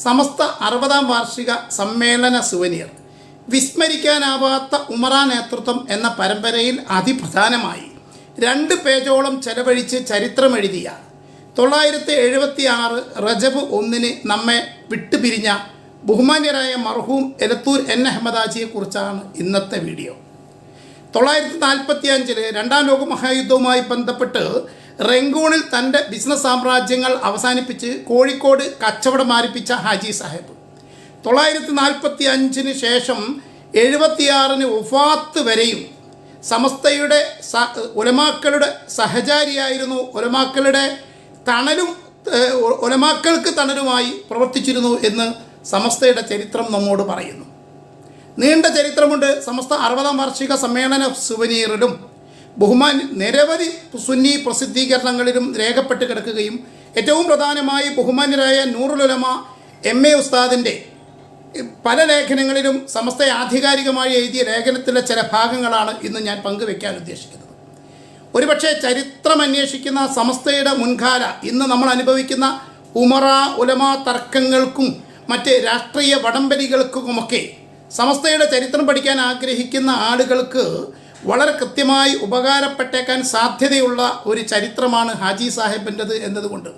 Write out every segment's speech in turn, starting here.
സമസ്ത അറുപതാം വാർഷിക സമ്മേളന സുവനിയർ വിസ്മരിക്കാനാവാത്ത ഉമറ നേതൃത്വം എന്ന പരമ്പരയിൽ അതിപ്രധാനമായി രണ്ട് പേജോളം ചെലവഴിച്ച് ചരിത്രമെഴുതിയ തൊള്ളായിരത്തി എഴുപത്തി ആറ് റജബ് ഒന്നിന് നമ്മെ വിട്ടുപിരിഞ്ഞ ബഹുമാന്യരായ മർഹൂം എലത്തൂർ എൻ അഹമ്മദാജിയെക്കുറിച്ചാണ് ഇന്നത്തെ വീഡിയോ. തൊള്ളായിരത്തി നാൽപ്പത്തി അഞ്ചിൽ രണ്ടാം ലോക മഹായുദ്ധവുമായി ബന്ധപ്പെട്ട് റെങ്കൂണിൽ തന്റെ ബിസിനസ് സാമ്രാജ്യങ്ങൾ അവസാനിപ്പിച്ച് കോഴിക്കോട് കച്ചവടം ആരംഭിച്ച ഹാജി സാഹിബ്. തൊള്ളായിരത്തി നാൽപ്പത്തി അഞ്ചിന് ശേഷം എഴുപത്തിയാറിന് ഉഫാത്ത് വരെയും സമസ്തയുടെ ഉലമാക്കളുടെ സഹചാരിയായിരുന്നു. ഉലമാക്കളുടെ തണലും ഉലമാക്കൾക്ക് തണലുമായി പ്രവർത്തിച്ചിരുന്നു എന്ന് സമസ്തയുടെ ചരിത്രം നമ്മോട് പറയുന്നു. നീണ്ട ചരിത്രമുണ്ട്. സമസ്ത അറുപതാം വാർഷിക സമ്മേളന സുവനീറിലും ബഹുമാൻ നിരവധി സുന്നി പ്രസിദ്ധീകരണങ്ങളിലും രേഖപ്പെട്ട് കിടക്കുകയും ഏറ്റവും പ്രധാനമായി ബഹുമാന്യരായ നൂറുലുലമ എം എ ഉസ്താദിന്റെ പല ലേഖനങ്ങളിലും സമസ്ത ആധികാരികമായി എഴുതിയ ലേഖനത്തിലെ ചില ഭാഗങ്ങളാണ് ഇന്ന് ഞാൻ പങ്കുവെക്കാൻ ഉദ്ദേശിക്കുന്നത്. ഒരുപക്ഷെ ചരിത്രം അന്വേഷിക്കുന്ന സമസ്തയുടെ മുൻകാല ഇന്ന് നമ്മൾ അനുഭവിക്കുന്ന ഉമറ ഉലമ തർക്കങ്ങൾക്കും മറ്റ് രാഷ്ട്രീയ വടംവലികൾക്കുമൊക്കെ സമസ്തയുടെ ചരിത്രം പഠിക്കാൻ ആഗ്രഹിക്കുന്ന ആളുകൾക്ക് വളരെ കൃത്യമായി ഉപകാരപ്പെട്ടേക്കാൻ സാധ്യതയുള്ള ഒരു ചരിത്രമാണ് ഹാജി സാഹിബിന്റെത് എന്നതുകൊണ്ട്.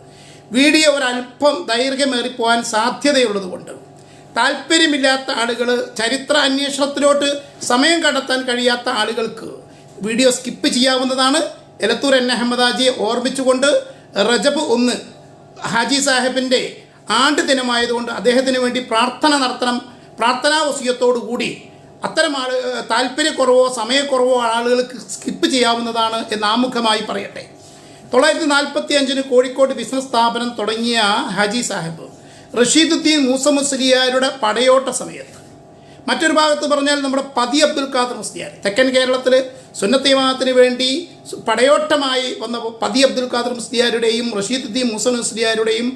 വീഡിയോ ഒരല്പം ദൈർഘ്യമേറിപ്പോവാൻ സാധ്യതയുള്ളതുകൊണ്ട്. താല്പര്യമില്ലാത്ത ആളുകൾ ചരിത്ര അന്വേഷണത്തിലോട്ട് സമയം കണ്ടെത്താൻ കഴിയാത്ത ആളുകൾക്ക് വീഡിയോ സ്കിപ്പ് ചെയ്യാവുന്നതാണ്. എലത്തൂർ എൻ അഹമ്മദാജിയെ ഓർമ്മിച്ചുകൊണ്ട് റജബ് ഒന്ന് ഹാജി സാഹിബിന്റെ ആണ്ട് ദിനമായതുകൊണ്ട് അദ്ദേഹത്തിന് വേണ്ടി പ്രാർത്ഥന നടത്തണം. പ്രാർത്ഥനാ വസീയത്തോടു കൂടി അത്തരം ആൾ താല്പര്യക്കുറവോ സമയക്കുറവോ ആളുകൾക്ക് സ്കിപ്പ് ചെയ്യാവുന്നതാണ് എന്ന് ആമുഖമായി പറയട്ടെ. തൊള്ളായിരത്തി നാൽപ്പത്തി അഞ്ചിന് കോഴിക്കോട് ബിസിനസ് സ്ഥാപനം തുടങ്ങിയ ഹജി സാഹിബ് റഷീദുദ്ദീൻ മൂസ മുസ്ലിയാരുടെ പടയോട്ട സമയത്ത്. മറ്റൊരു ഭാഗത്ത് പറഞ്ഞാൽ നമ്മുടെ പതി അബ്ദുൽ ഖാദർ മുസ്ലിയാർ. തെക്കൻ കേരളത്തിൽ സുന്നത്തിമാനത്തിന് വേണ്ടി പടയോട്ടമായി വന്ന പതി അബ്ദുൽ ഖാദർ മുസ്ലിയാരുടെയും റഷീദുദ്ദീൻ മൂസ മുസ്ലിയാരുടെയും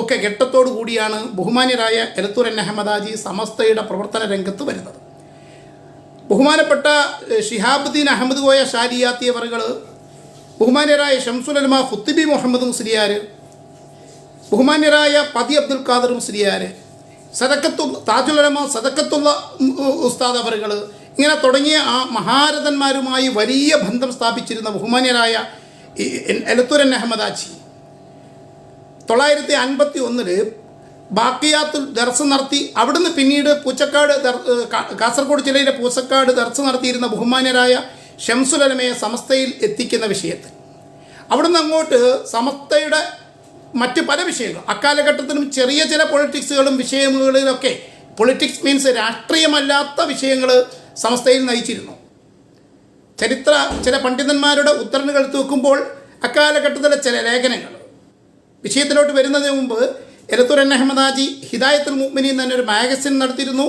ഒക്കെ ഘട്ടത്തോടു കൂടിയാണ് ബഹുമാന്യരായ എലത്തൂർ അഹമ്മദാജി സമസ്തയുടെ പ്രവർത്തന രംഗത്ത് വരുന്നത്. ബഹുമാനപ്പെട്ട ഷിഹാബുദ്ദീൻ അഹമ്മദ് കോയ ഷാലിയാത്തിയവറുകൾ ബഹുമാന്യരായ ഷംസുലമ ഫുത്തിബി മുഹമ്മദ് മുസ്ലിയാർ ബഹുമാന്യരായ പതി അബ്ദുൽ ഖാദറും മുസ്ലിയാർ സദക്കത്തു താജുലമ സദക്കത്തുള്ള ഉസ്താദ് അവറുകൾ ഇങ്ങനെ തുടങ്ങിയ ആ മഹാരഥന്മാരുമായി വലിയ ബന്ധം സ്ഥാപിച്ചിരുന്ന ബഹുമാന്യരായ എലത്തുരൻ അഹമ്മദാജി തൊള്ളായിരത്തി അൻപത്തി ഒന്നിൽ ബാക്കിയാത്തുൽ ദർസ് നടത്തി അവിടുന്ന് പിന്നീട് പൂച്ചക്കാട് കാസർഗോഡ് ജില്ലയിലെ പൂച്ചക്കാട് ദർസ് നടത്തിയിരുന്ന ബഹുമാന്യരായ ഷംസുലമയെ സമസ്തയിൽ എത്തിക്കുന്ന വിഷയത്തിൽ. അവിടുന്ന് അങ്ങോട്ട് സമസ്തയുടെ മറ്റ് പല വിഷയങ്ങളും അക്കാലഘട്ടത്തിലും ചെറിയ ചില പൊളിറ്റിക്സുകളും വിഷയങ്ങളിലൊക്കെ പൊളിറ്റിക്സ് മീൻസ് രാഷ്ട്രീയമല്ലാത്ത വിഷയങ്ങൾ സമസ്തയിൽ നയിച്ചിരുന്നു. ചരിത്ര ചില പണ്ഡിതന്മാരുടെ ഉദ്ധരണികൾ തൂക്കുമ്പോൾ അക്കാലഘട്ടത്തിലെ ചില ലേഖനങ്ങൾ. വിഷയത്തിലോട്ട് വരുന്നതിന് മുമ്പ് എലത്തൂർ എൻ അഹമ്മദാജി ഹിദായത്തുൽ മുഅ്മിനീൻ തന്നെ ഒരു മാഗസിൻ നടത്തിയിരുന്നു.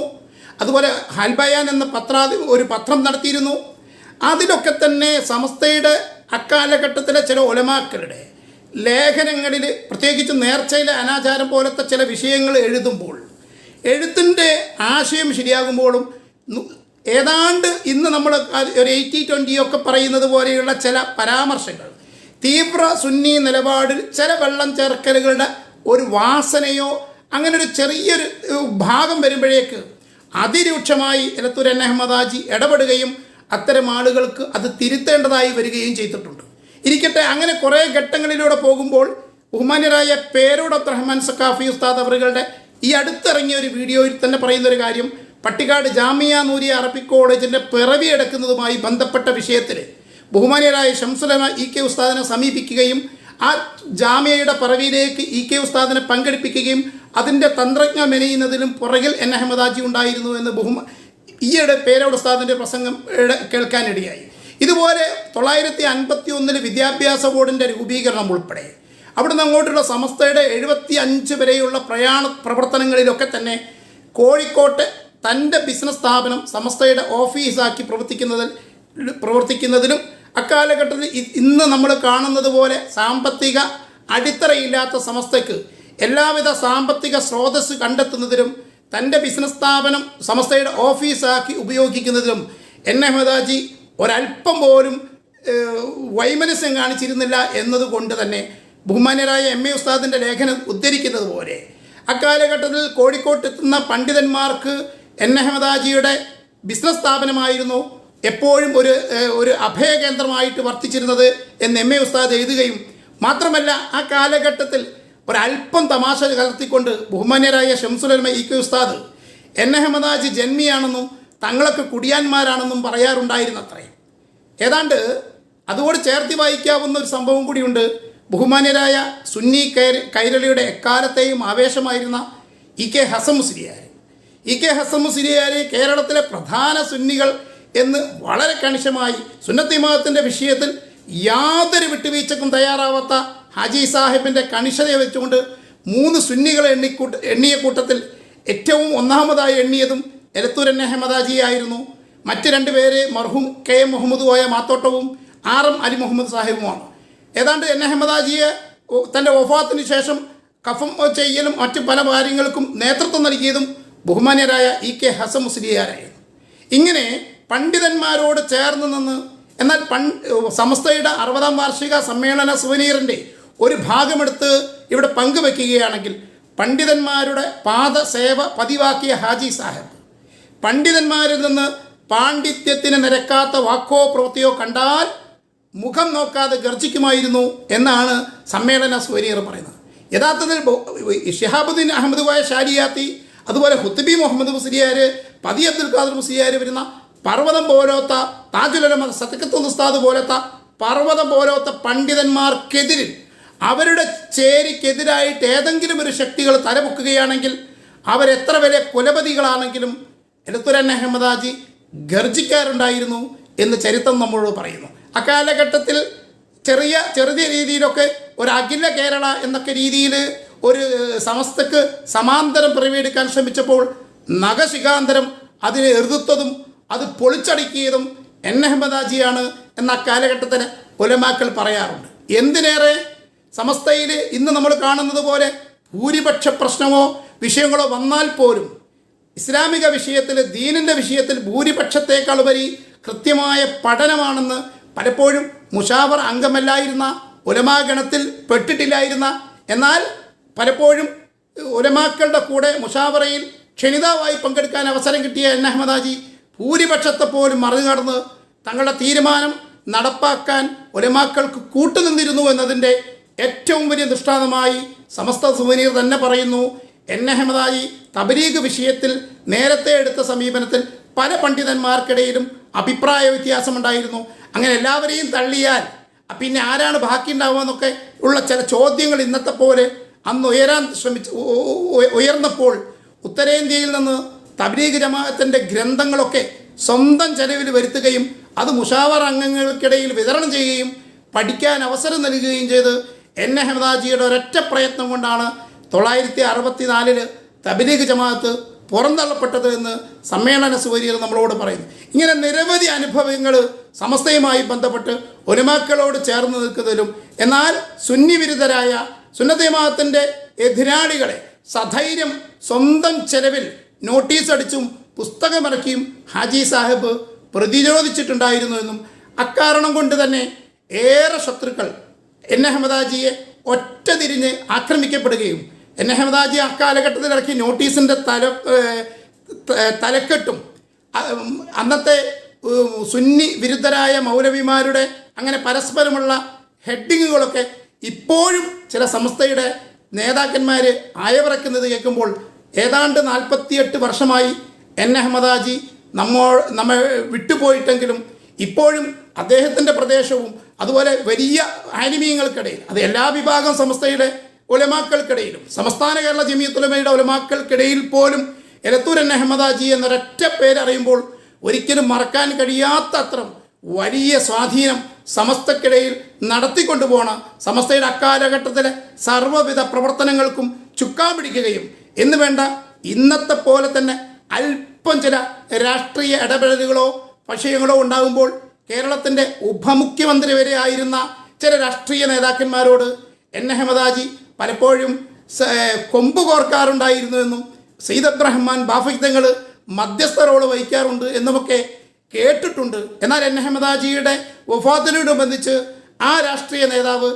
അതുപോലെ ഹൽബയാൻ എന്ന പത്രാധി ഒരു പത്രം നടത്തിയിരുന്നു. അതിലൊക്കെ തന്നെ സമസ്തയുടെ അക്കാലഘട്ടത്തിലെ ചില ഒലമാക്കളുടെ ലേഖനങ്ങളിൽ പ്രത്യേകിച്ച് നേർച്ചയിലെ അനാചാരം പോലത്തെ ചില വിഷയങ്ങൾ എഴുതുമ്പോൾ എഴുത്തിന്റെ ആശയം ശരിയാകുമ്പോഴും ഏതാണ്ട് ഇന്ന് നമ്മൾ ഒരു എയ്റ്റി ട്വന്റി ഒക്കെ പറയുന്നത് പോലെയുള്ള ചില പരാമർശങ്ങൾ തീവ്ര സുന്നി നിലപാടിൽ ചില വെള്ളം ചേർക്കലുകളുടെ ഒരു വാസനയോ അങ്ങനെ ഒരു ചെറിയൊരു ഭാഗം വരുമ്പോഴേക്ക് അതിരൂക്ഷമായി എലത്തൂർ എൻ. അഹമ്മദാജി ഇടപെടുകയും അത്തരം ആളുകൾക്ക് അത് തിരുത്തേണ്ടതായി വരികയും ചെയ്തിട്ടുണ്ട്. ഇരിക്കട്ടെ അങ്ങനെ കുറേ ഘട്ടങ്ങളിലൂടെ പോകുമ്പോൾ ബഹുമാന്യരായ പേരോട് അബ്ദുറഹ്മാൻ സക്കാഫി ഉസ്താദ് അവറുകളുടെ ഈ അടുത്തിറങ്ങിയ ഒരു വീഡിയോയിൽ തന്നെ പറയുന്ന ഒരു കാര്യം പട്ടിക്കാട് ജാമിയ നൂരിയ അറബി കോളേജിന്റെ പിറവി എടുക്കുന്നതുമായി ബന്ധപ്പെട്ട വിഷയത്തിൽ ബഹുമാന്യരായ ഷംസുലമ ഇ കെ ഉസ്താദിനെ സമീപിക്കുകയും ആ ജാമ്യയുടെ പറവിയിലേക്ക് ഇ കെ ഉസ്താദിനെ പങ്കെടുപ്പിക്കുകയും അതിന്റെ തന്ത്രജ്ഞ മെനയുന്നതിലും പുറകിൽ എൻ അഹമ്മദാജി ഉണ്ടായിരുന്നു എന്ന് ബഹുമ ഈയിടെ പേരോട് ഉസ്താദിന്റെ പ്രസംഗം കേൾക്കാനിടയായി. ഇതുപോലെ തൊള്ളായിരത്തി അൻപത്തി ഒന്നിൽ വിദ്യാഭ്യാസ ബോർഡിന്റെ രൂപീകരണം ഉൾപ്പെടെ അവിടുന്ന് അങ്ങോട്ടുള്ള സമസ്തയുടെ എഴുപത്തി അഞ്ച് വരെയുള്ള പ്രയാണ പ്രവർത്തനങ്ങളിലൊക്കെ തന്നെ കോഴിക്കോട്ട് തന്റെ ബിസിനസ് സ്ഥാപനം സമസ്തയുടെ ഓഫീസാക്കി പ്രവർത്തിക്കുന്നതിൽ പ്രവർത്തിക്കുന്നതിലും അക്കാലഘട്ടത്തിൽ ഇന്ന് നമ്മൾ കാണുന്നത് പോലെ സാമ്പത്തിക അടിത്തറയില്ലാത്ത സമസ്തയ്ക്ക് എല്ലാവിധ സാമ്പത്തിക സ്രോതസ് കണ്ടെത്തുന്നതിലും തന്റെ ബിസിനസ് സ്ഥാപനം സമസ്തയുടെ ഓഫീസാക്കി ഉപയോഗിക്കുന്നതിലും എൻ അഹമ്മദാജി ഒരല്പം പോലും വൈമനസ്യം കാണിച്ചിരുന്നില്ല എന്നതുകൊണ്ട് തന്നെ ബഹുമാന്യരായ എം എ ഉസ്താദിന്റെ ലേഖനം ഉദ്ധരിക്കുന്നത് പോലെ. അക്കാലഘട്ടത്തിൽ കോഴിക്കോട്ടെത്തുന്ന പണ്ഡിതന്മാർക്ക് എൻ അഹമ്മദാജിയുടെ ബിസിനസ് സ്ഥാപനമായിരുന്നു. എപ്പോഴും ഒരു ഒരു അഭയകേന്ദ്രമായിട്ട് വർത്തിച്ചിരുന്നത് എന്ന് എം എ ഉസ്താദ് എഴുതുകയും മാത്രമല്ല ആ കാലഘട്ടത്തിൽ ഒരല്പം തമാശ കലർത്തിക്കൊണ്ട് ബഹുമാന്യരായ Shamsul Ulama E K Usthad N Ahmad Haji ജന്മിയാണെന്നും തങ്ങളൊക്കെ കുടിയാന്മാരാണെന്നും പറയാറുണ്ടായിരുന്നത്രേ. ഏതാണ്ട് അതോട് ചേർത്തി വായിക്കാവുന്ന ഒരു സംഭവം കൂടിയുണ്ട്. ബഹുമാന്യരായ സുന്നി കൈരളിയുടെ എക്കാലത്തെയും ആവേശമായിരുന്ന E K Hasan Musliyar E K Hasan Musliyar കേരളത്തിലെ പ്രധാന സുന്നികൾ എന്ന് വളരെ കണിശമായി സുന്നത്തി മതത്തിന്റെ വിഷയത്തിൽ യാതൊരു വിട്ടുവീഴ്ചക്കും തയ്യാറാവാത്ത ഹാജി സാഹിബിന്റെ കണിശതയെ വെച്ചുകൊണ്ട് മൂന്ന് സുന്നികളെ എണ്ണിക്കൂട്ട എണ്ണിയ കൂട്ടത്തിൽ ഏറ്റവും ഒന്നാമതായി എണ്ണിയതും എലത്തൂരൻ അഹമ്മദാജി ആയിരുന്നു. മറ്റ് രണ്ട് പേര് മർഹൂം കെ എം മുഹമ്മദുമായ മാത്തോട്ടവും ആർ എം അലി മുഹമ്മദ് സാഹിബുമാണ്. ഏതാണ്ട് എൻ അഹമ്മദാജിയെ തന്റെ വഫാത്തിന് ശേഷം കഫം ചെയ്യലും മറ്റ് പല കാര്യങ്ങൾക്കും നേതൃത്വം നൽകിയതും ബഹുമാന്യരായ ഇ കെ ഹസൻ മുസ്ലിയാരായിരുന്നു. ഇങ്ങനെ പണ്ഡിതന്മാരോട് ചേർന്ന് നിന്ന് എന്നാൽ പൺ സമസ്തയുടെ അറുപതാം വാർഷിക സമ്മേളന സുവനീറിന്റെ ഒരു ഭാഗമെടുത്ത് ഇവിടെ പങ്കുവെക്കുകയാണെങ്കിൽ പണ്ഡിതന്മാരുടെ പാദസേവ പതിവാക്കിയ ഹാജി സാഹിബ് പണ്ഡിതന്മാരിൽ നിന്ന് പാണ്ഡിത്യത്തിന് നിരക്കാത്ത വാക്കോ പ്രവൃത്തിയോ കണ്ടാൽ മുഖം നോക്കാതെ ഗർജിക്കുമായിരുന്നു എന്നാണ് സമ്മേളന സുവനീർ പറയുന്നത്. യഥാർത്ഥത്തിൽ ഷിഹാബുദ്ദീൻ അഹമ്മദ് വായ ഷാരിയാത്തി അതുപോലെ ഹുത്തുബി മുഹമ്മദ് മുസ്ലിയാർ പതി അബ്ദുൽ ഖാദർ മുസ്ലിയാർ വരുന്ന പർവതം പോലോത്ത താജുലമ സത്തക്കത്ത് ഉസ്താദ് പോലത്തെ പർവതം പോലോത്ത പണ്ഡിതന്മാർക്കെതിരിൽ അവരുടെ ചേരിക്കെതിരായിട്ട് ഏതെങ്കിലും ഒരു ശക്തികൾ തലമുക്കുകയാണെങ്കിൽ അവരെത്ര വരെ കുലപതികളാണെങ്കിലും എലത്തുരൻ അഹമ്മദാജി ഗർജിക്കാറുണ്ടായിരുന്നു എന്ന് ചരിത്രം നമ്മളോട് പറയുന്നു. അക്കാലഘട്ടത്തിൽ ചെറിയ ചെറിയ രീതിയിലൊക്കെ ഒരു അഖില കേരള എന്നൊക്കെ രീതിയിൽ ഒരു സമസ്തക്ക് സമാന്തരം പിറവിയെടുക്കാൻ ശ്രമിച്ചപ്പോൾ നഖശിഖാന്തരം അതിനെ എതിർത്തതും അത് പൊളിച്ചടുക്കിയതും എൻ അഹമ്മദാജിയാണ് എന്ന കാലഘട്ടത്തിന് ഒലമാക്കൾ പറയാറുണ്ട്. എന്തിനേറെ? സമസ്തയിൽ ഇന്ന് നമ്മൾ കാണുന്നത് പോലെ ഭൂരിപക്ഷ പ്രശ്നമോ വിഷയങ്ങളോ വന്നാൽ പോലും ഇസ്ലാമിക വിഷയത്തിൽ ദീനിന്റെ വിഷയത്തിൽ ഭൂരിപക്ഷത്തേക്കാൾ ഉപരി കൃത്യമായ പഠനമാണെന്ന് പലപ്പോഴും മുഷാവർ അംഗമല്ലായിരുന്ന ഉലമാഗണത്തിൽ പെട്ടിട്ടില്ലായിരുന്ന എന്നാൽ പലപ്പോഴും ഉലമാക്കളുടെ കൂടെ മുഷാവറയിൽ ക്ഷണിതാവായി പങ്കെടുക്കാൻ അവസരം കിട്ടിയ എൻ അഹമ്മദാജി ഭൂരിപക്ഷത്തെ പോലും മറികടന്ന് തങ്ങളുടെ തീരുമാനം നടപ്പാക്കാൻ ഉലമാക്കൾക്ക് കൂട്ടുനിന്നിരുന്നു എന്നതിന്റെ ഏറ്റവും വലിയ ദൃഷ്ടാന്തമായി സമസ്ത സുവനീർ തന്നെ പറയുന്നു. എൻ അഹമ്മദായി തബലീഗ് വിഷയത്തിൽ നേരത്തെ എടുത്ത സമീപനത്തിൽ പല പണ്ഡിതന്മാർക്കിടയിലും അഭിപ്രായ വ്യത്യാസമുണ്ടായിരുന്നു. അങ്ങനെ എല്ലാവരെയും തള്ളിയാൽ പിന്നെ ആരാണ് ബാക്കി ഉണ്ടാവുക ഉള്ള ചില ചോദ്യങ്ങൾ ഇന്നത്തെ പോലെ അന്ന് ഉയരാൻ ശ്രമിച്ചു ഉയർന്നപ്പോൾ ഉത്തരേന്ത്യയിൽ നിന്ന് തബ്ലീഗ് ജമാഅത്തിന്റെ ഗ്രന്ഥങ്ങളൊക്കെ സ്വന്തം ചെലവിൽ വരുത്തുകയും അത് മുഷാവർ അംഗങ്ങൾക്കിടയിൽ വിതരണം ചെയ്യുകയും പഠിക്കാൻ അവസരം നൽകുകയും ചെയ്ത് എൻ അഹമ്മദാജിയുടെ ഒരൊറ്റ പ്രയത്നം കൊണ്ടാണ് തൊള്ളായിരത്തി അറുപത്തി നാലിൽ തബ്ലീഗ് ജമാഅത്ത് പുറന്തള്ളപ്പെട്ടത് എന്ന് സമ്മേളന സുവരിയിൽ നമ്മളോട് പറയുന്നു. ഇങ്ങനെ നിരവധി അനുഭവങ്ങൾ സമസ്തയുമായി ബന്ധപ്പെട്ട് ഒലിമാക്കളോട് ചേർന്ന് നിൽക്കുന്നതിലും എന്നാൽ സുന്നിവിരുദ്ധരായ സുന്നത്തിമാത്തിന്റെ എതിരാളികളെ സധൈര്യം സ്വന്തം ചെലവിൽ നോട്ടീസ് അടിച്ചും പുസ്തകമിറക്കിയും ഹാജി സാഹിബ് പ്രതിരോധിച്ചിട്ടുണ്ടായിരുന്നു എന്നും അക്കാരണം കൊണ്ട് തന്നെ ഏറെ ശത്രുക്കൾ എൻ അഹമ്മദാജിയെ ഒറ്റ തിരിഞ്ഞ് ആക്രമിക്കപ്പെടുകയും എൻ അഹമ്മദാജി അക്കാലഘട്ടത്തിൽ ഇറക്കി നോട്ടീസിന്റെ തല തലക്കെട്ടും. അന്നത്തെ സുന്നി വിരുദ്ധരായ മൗലവിമാരുടെ അങ്ങനെ പരസ്പരമുള്ള ഹെഡിങ്ങുകളൊക്കെ ഇപ്പോഴും ചില സംസ്ഥയുടെ നേതാക്കന്മാർ അയവിറക്കുന്നത് കേൾക്കുമ്പോൾ ഏതാണ്ട് നാൽപ്പത്തിയെട്ട് വർഷമായി എൻ അഹമ്മദാജി നമ്മോ നമ്മെ വിട്ടുപോയിട്ടെങ്കിലും ഇപ്പോഴും അദ്ദേഹത്തിന്റെ പ്രദേശവും അതുപോലെ വലിയ ആനിമീയങ്ങൾക്കിടയിൽ അത് എല്ലാ വിഭാഗം സംസ്ഥയുടെ ഒലമാക്കൾക്കിടയിലും സംസ്ഥാന കേരള ജമീത്തുലമയുടെ ഒലമാക്കൾക്കിടയിൽ പോലും എലത്തൂർ എൻ അഹമ്മദാജി എന്നൊരൊറ്റ പേരറിയുമ്പോൾ ഒരിക്കലും മറക്കാൻ കഴിയാത്ത അത്രം വലിയ സ്വാധീനം സമസ്തക്കിടയിൽ നടത്തിക്കൊണ്ടുപോണ സമസ്തയുടെ അക്കാലഘട്ടത്തിലെ സർവവിധ പ്രവർത്തനങ്ങൾക്കും ചുക്കാൻ പിടിക്കുകയും എന്ന് വേണ്ട. ഇന്നത്തെ പോലെ തന്നെ അല്പം ചില രാഷ്ട്രീയ ഇടപെടലുകളോ വിഷയങ്ങളോ ഉണ്ടാകുമ്പോൾ കേരളത്തിന്റെ ഉപമുഖ്യമന്ത്രി വരെ ആയിരുന്ന ചില രാഷ്ട്രീയ നേതാക്കന്മാരോട് എൻ അഹമ്മദാജി പലപ്പോഴും കൊമ്പ് കോർക്കാറുണ്ടായിരുന്നു എന്നും സയ്യിദ് അബ്ദുറഹ്മാൻ ബാഫിത്തങ്ങൾ മധ്യസ്ഥ റോൾ വഹിക്കാറുണ്ട് എന്നുമൊക്കെ കേട്ടിട്ടുണ്ട്. എന്നാൽ എൻ അഹമ്മദാജിയുടെ വഫാത്തിനോടനുബന്ധിച്ച് ആ രാഷ്ട്രീയ നേതാവ്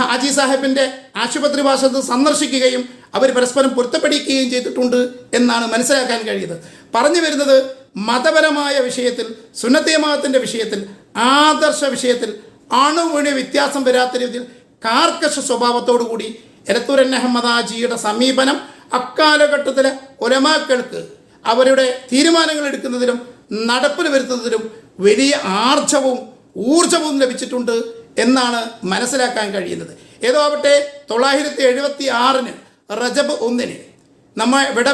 ഹാജി സാഹിബിന്റെ ആശുപത്രി വാസത്ത് സന്ദർശിക്കുകയും അവർ പരസ്പരം പൊരുത്തപ്പെടിക്കുകയും ചെയ്തിട്ടുണ്ട് എന്നാണ് മനസ്സിലാക്കാൻ കഴിയുന്നത്. പറഞ്ഞു വരുന്നത് മതപരമായ വിഷയത്തിൽ സുന്നത്തിയമാകത്തിന്റെ വിഷയത്തിൽ ആദർശ വിഷയത്തിൽ അണുവിണി വ്യത്യാസം വരാത്ത രീതിയിൽ കാർക്കശ സ്വഭാവത്തോടു കൂടി എലത്തൂരൻ അഹമ്മദ് ആജിയുടെ സമീപനം അക്കാലഘട്ടത്തിലെ ഒലമാക്കൾക്ക് അവരുടെ തീരുമാനങ്ങൾ എടുക്കുന്നതിലും നടപ്പിൽ വരുത്തുന്നതിലും വലിയ ആർജവും ഊർജവും ലഭിച്ചിട്ടുണ്ട് എന്നാണ് മനസ്സിലാക്കാൻ കഴിയുന്നത്. ഏതോ ആവട്ടെ തൊള്ളായിരത്തി എഴുപത്തി ആറിന് റജബ് ഒന്നിന് നമ്മ വിട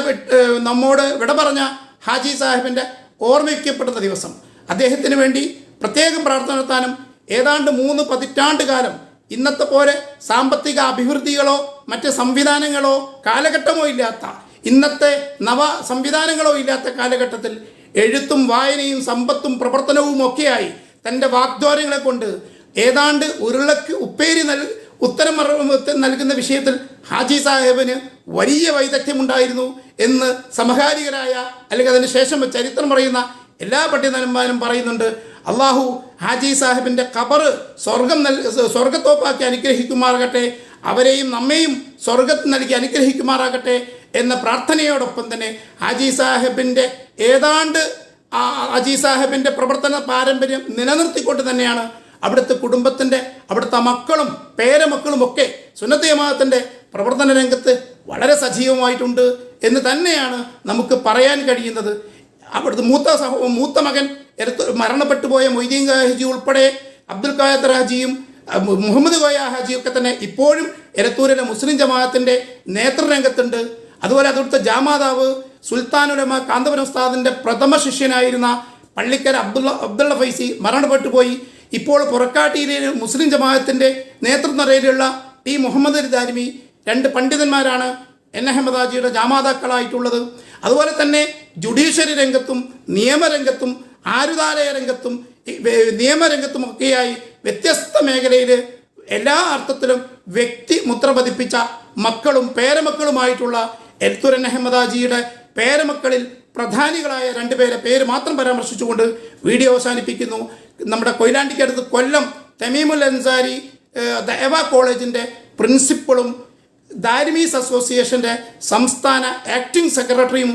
നമ്മോട് വിട പറഞ്ഞ ഹാജി സാഹിബിന്റെ ഓർമ്മിക്കപ്പെടുന്ന ദിവസം. അദ്ദേഹത്തിന് വേണ്ടി പ്രത്യേകം പ്രാർത്ഥന നടത്താനും ഏതാണ്ട് മൂന്ന് പതിറ്റാണ്ട് കാലം ഇന്നത്തെ പോലെ സാമ്പത്തിക അഭിവൃദ്ധികളോ മറ്റ് സംവിധാനങ്ങളോ കാലഘട്ടമോ ഇല്ലാത്ത ഇന്നത്തെ നവ സംവിധാനങ്ങളോ ഇല്ലാത്ത കാലഘട്ടത്തിൽ എഴുത്തും വായനയും സമ്പത്തും പ്രവർത്തനവും ഒക്കെയായി തന്റെ വാഗ്ദോരങ്ങളെ കൊണ്ട് ഏതാണ്ട് ഉരുളക്ക് ഉപ്പേരി നൽ ഉത്തരം നൽകുന്ന വിഷയത്തിൽ ഹാജി സാഹേബിന് വലിയ വൈദഗ്ധ്യമുണ്ടായിരുന്നു എന്ന് സമകാലികരായ അല്ലെങ്കിൽ അതിന് ശേഷം ചരിത്രം പറയുന്ന എല്ലാ പണ്ഡിതന്മാരും പറയുന്നുണ്ട്. അള്ളാഹു ഹാജി സാഹിബിന്റെ ഖബറ് സ്വർഗം നൽ സ്വർഗത്തോപ്പാക്കി അനുഗ്രഹിക്കുമാറാകട്ടെ അവരെയും നമ്മെയും സ്വർഗത്തിൽ നൽകി അനുഗ്രഹിക്കുമാറാകട്ടെ എന്ന പ്രാർത്ഥനയോടൊപ്പം തന്നെ ഹാജി സാഹിബിന്റെ ഏതാണ്ട് ഹാജി സാഹിബിന്റെ പ്രവർത്തന പാരമ്പര്യം നിലനിർത്തിക്കൊണ്ട് തന്നെയാണ് അവിടുത്തെ കുടുംബത്തിന്റെ അവിടുത്തെ മക്കളും പേരമക്കളും ഒക്കെ സുന്നത്ത് പ്രവർത്തന രംഗത്ത് വളരെ സജീവമായിട്ടുണ്ട് എന്ന് തന്നെയാണ് നമുക്ക് പറയാൻ കഴിയുന്നത്. അവിടുത്തെ മൂത്ത സഹോ മൂത്ത മകൻ മരണപ്പെട്ടു പോയ മൊയ്തീൻ ഹാജി ഉൾപ്പെടെ അബ്ദുൽ ഖാദർ ഹാജിയും മുഹമ്മദ് കോയ ഹാജിയൊക്കെ തന്നെ ഇപ്പോഴും എരത്തൂരിലെ മുസ്ലിം ജമാഅത്തിന്റെ നേതൃരംഗത്തുണ്ട് അതുപോലെ അതിവിടുത്തെ ജാമാതാവ് സുൽത്താനുലമ കാന്തപുരം ഉസ്താദിന്റെ പ്രഥമ ശിഷ്യനായിരുന്ന പള്ളിക്കര അബ്ദുള്ള അബ്ദുള്ള ഫൈസി മരണപ്പെട്ടു പോയി. ഇപ്പോൾ പുറക്കാട്ടിയിലെ മുസ്ലിം ജമാഅത്തിന്റെ നേതൃനിരയിലുള്ള ടി. മുഹമ്മദ് അലി ദാരിമി രണ്ട് പണ്ഡിതന്മാരാണ് എൻ. അഹമ്മദാജിയുടെ ജാമാതാക്കളായിട്ടുള്ളത്. അതുപോലെ തന്നെ ജുഡീഷ്യറി രംഗത്തും നിയമരംഗത്തും ആരുതാലയ രംഗത്തും ഈ വേ- നിയമരംഗത്തും ഒക്കെയായി വ്യത്യസ്ത മേഖലയിൽ എല്ലാ അർത്ഥത്തിലും വ്യക്തി മുദ്ര പതിപ്പിച്ച മക്കളും പേരമക്കളുമായിട്ടുള്ള എൽത്തുരൻ അഹമ്മദ് ഹാജിയുടെ പേരമക്കളിൽ പ്രധാനികളായ രണ്ടുപേരെ പേര് മാത്രം പരാമർശിച്ചുകൊണ്ട് വീഡിയോ അവസാനിപ്പിക്കുന്നു. നമ്മുടെ കൊയിലാണ്ടിക്കടുത്ത് കൊല്ലം തമീമുൽ അൻസാരി ദയവ കോളേജിന്റെ പ്രിൻസിപ്പളും ദാരിമീസ് അസോസിയേഷന്റെ സംസ്ഥാന ആക്ടിംഗ് സെക്രട്ടറിയും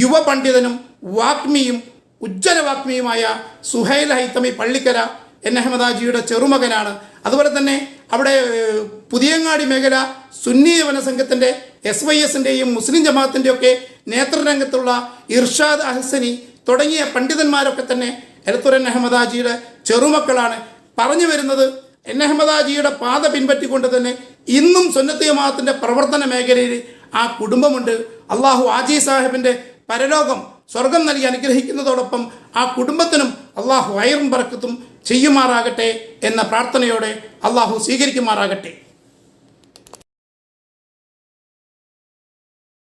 യുവ പണ്ഡിതനും വാഗ്മിയും ഉജ്ജ്വല വാഗ്മിയുമായ സുഹൈൽ ഹൈത്തമി പള്ളിക്കര എൻ അഹമ്മദാജിയുടെ ചെറുമകനാണ്. അതുപോലെ തന്നെ അവിടെ പുതിയങ്ങാടി മേഖല സുന്നി യവന സംഘത്തിന്റെ എസ് വൈ എസിന്റെയും മുസ്ലിം ജമാഅത്തിന്റെയൊക്കെ നേതൃരംഗത്തുള്ള ഇർഷാദ് അഹസനി തുടങ്ങിയ പണ്ഡിതന്മാരൊക്കെ തന്നെ എലത്തുരൻ അഹമ്മദ് ഹാജിയുടെ ചെറുമക്കളാണ്. പറഞ്ഞു വരുന്നത് എൻ അഹമ്മദ് ഹാജിയുടെ പാത പിൻപറ്റിക്കൊണ്ട് തന്നെ ഇന്നും സുന്നത്തി ജമാഅത്തിന്റെ പ്രവർത്തന മേഖലയിൽ ആ കുടുംബമുണ്ട്. അള്ളാഹു ആജി സാഹിബിന്റെ പരലോകം സ്വർഗം നൽകി അനുഗ്രഹിക്കുന്നതോടൊപ്പം ആ കുടുംബത്തിനും അള്ളാഹു വയറും പറക്കത്തും ചെയ്യുമാറാകട്ടെ എന്ന പ്രാർത്ഥനയോടെ അള്ളാഹു സ്വീകരിക്കുമാറാകട്ടെ.